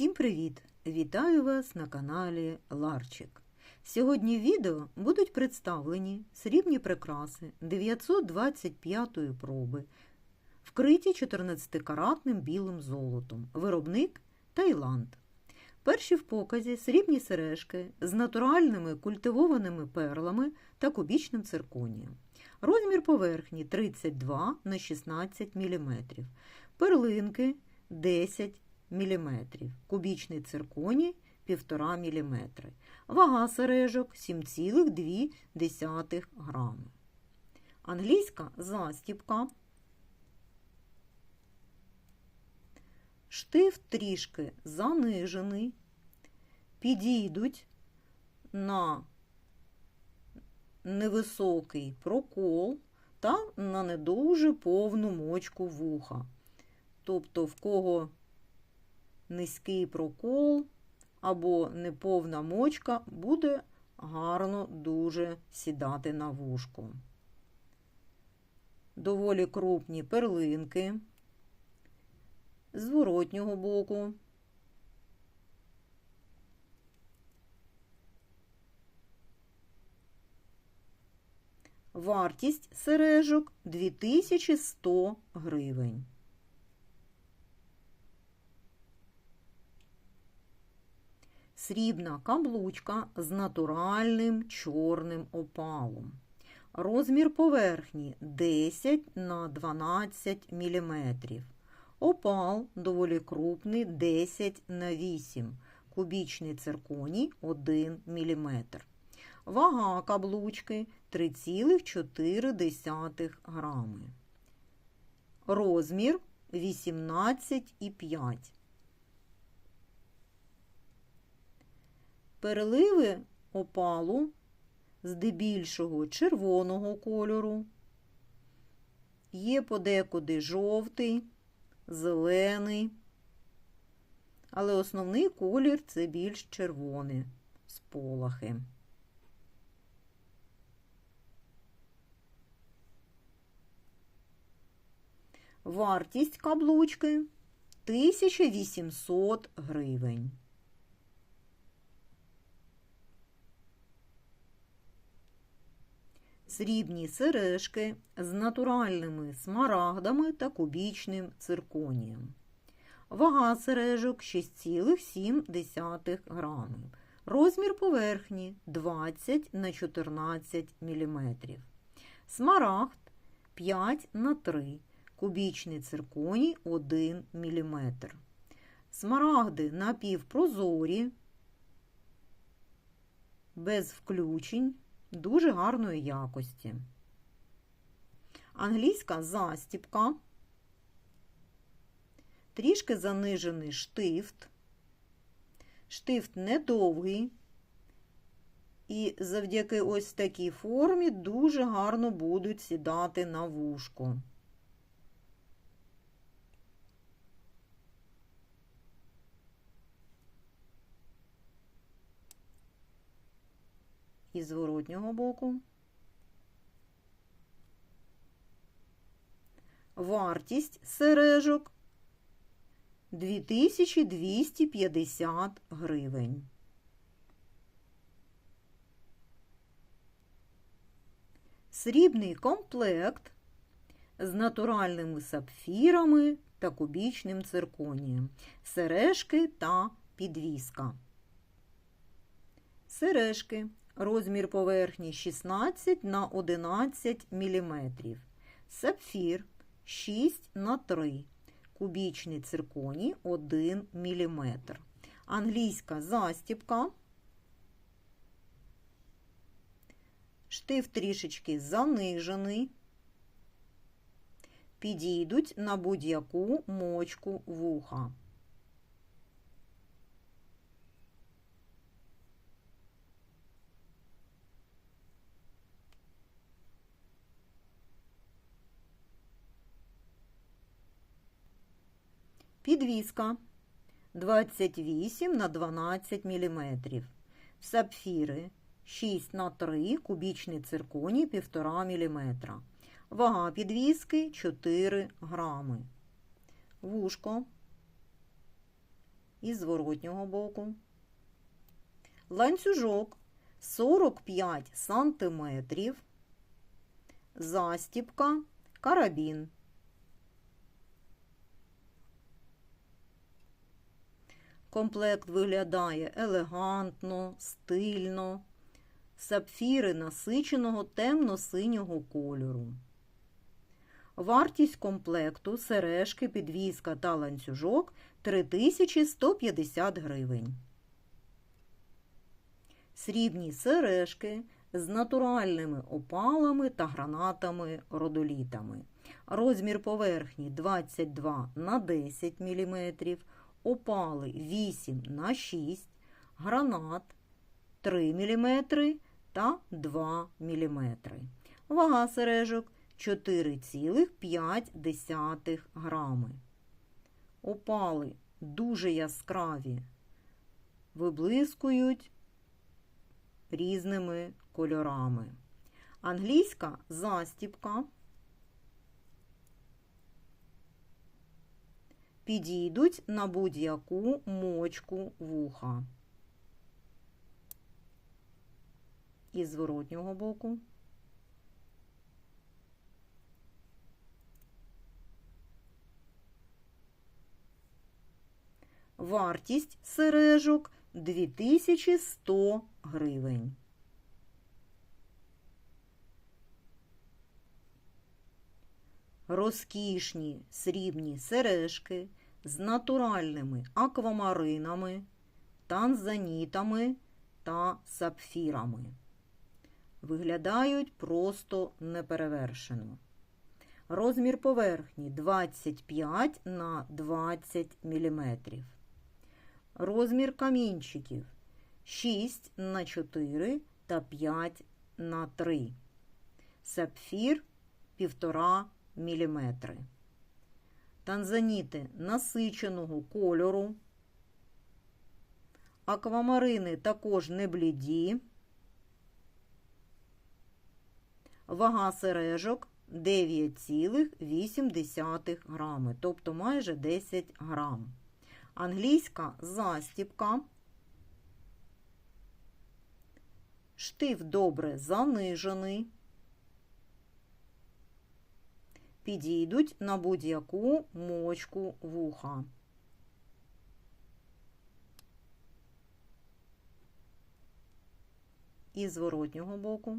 Всім привіт! Вітаю вас на каналі Ларчик. Сьогодні в відео будуть представлені срібні прикраси 925 проби, вкриті 14-каратним білим золотом, виробник Таїланд. Перші в показі срібні сережки з натуральними культивованими перлами та кубічним цирконієм. Розмір поверхні 32 на 16 мм. Перлинки 10 мм. Кубічний цирконій 1,5 мм. Вага сережок 7,2 грами. Англійська застіпка. Штифт трішки занижений. Підійдуть на невисокий прокол та на не дуже повну мочку вуха. Тобто, в кого низький прокол або неповна мочка, буде гарно дуже сідати на вушко. Доволі крупні перлинки з зворотнього боку. Вартість сережок 2100 гривень. Срібна каблучка з натуральним чорним опалом. Розмір поверхні 10 на 12 мм. Опал доволі крупний 10 на 8 Кубічний цирконій 1 мм. Вага каблучки 3,4 грами. Розмір 18,5. Переливи опалу здебільшого червоного кольору. Є подекуди жовтий, зелений, але основний колір це більш червоний сполахи. Вартість каблучки 1800 гривень. Срібні сережки з натуральними смарагдами та кубічним цирконієм. Вага сережок 6,7 грамів. Розмір поверхні 20 на 14 мм. Смарагд 5 на 3 Кубічний цирконій 1 мм. Смарагди напівпрозорі, без включень, дуже гарної якості. Англійська застіпка, трішки занижений штифт. Штифт недовгий. І завдяки ось такій формі дуже гарно будуть сідати на вушко. І зворотнього боку. Вартість сережок 2250 гривень. Срібний комплект з натуральними сапфірами та кубічним цирконієм, сережки та підвіска. Сережки Розмір поверхні 16 на 11 мм. Сапфір 6 на 3 Кубічний цирконій 1 мм. Англійська застіпка. Штиф трішечки занижений. Підійдуть на будь-яку мочку вуха. Підвіска 28 на 12 мм. Сапфіри 6 на 3 кубічний цирконій 1,5 мм. Вага підвіски 4 грами. Вушко І з зворотнього боку. Ланцюжок 45 сантиметрів. Застіпка, карабін. Комплект виглядає елегантно, стильно, сапфіри насиченого темно-синього кольору. Вартість комплекту сережки, підвіска та ланцюжок 3150 гривень. Срібні сережки з натуральними опалами та гранатами родолітами. Розмір поверхні 22 на 10 мм, опали 8 на 6, гранат 3 мм та 2 мм. Вага сережок 4,5 грами. Опали дуже яскраві, виблискують різними кольорами. Англійська застіпка. Підійдуть на будь-яку мочку вуха. І зворотнього боку. Вартість сережок 2100 гривень. Розкішні срібні сережки з натуральними аквамаринами, танзанітами та сапфірами. Виглядають просто неперевершено. Розмір поверхні 25 на 20 мм. Розмір камінчиків 6 на 4 та 5 на 3. Сапфір 1,5 мм. Танзаніти насиченого кольору. Аквамарини також не бліді. Вага сережок 9,8 грами, тобто майже 10 грам. Англійська застіпка. Штиф добре занижений. Підійдуть на будь-яку мочку вуха. І зворотнього боку.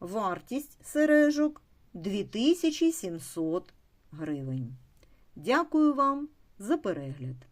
Вартість сережок 2700 гривень. Дякую вам за перегляд.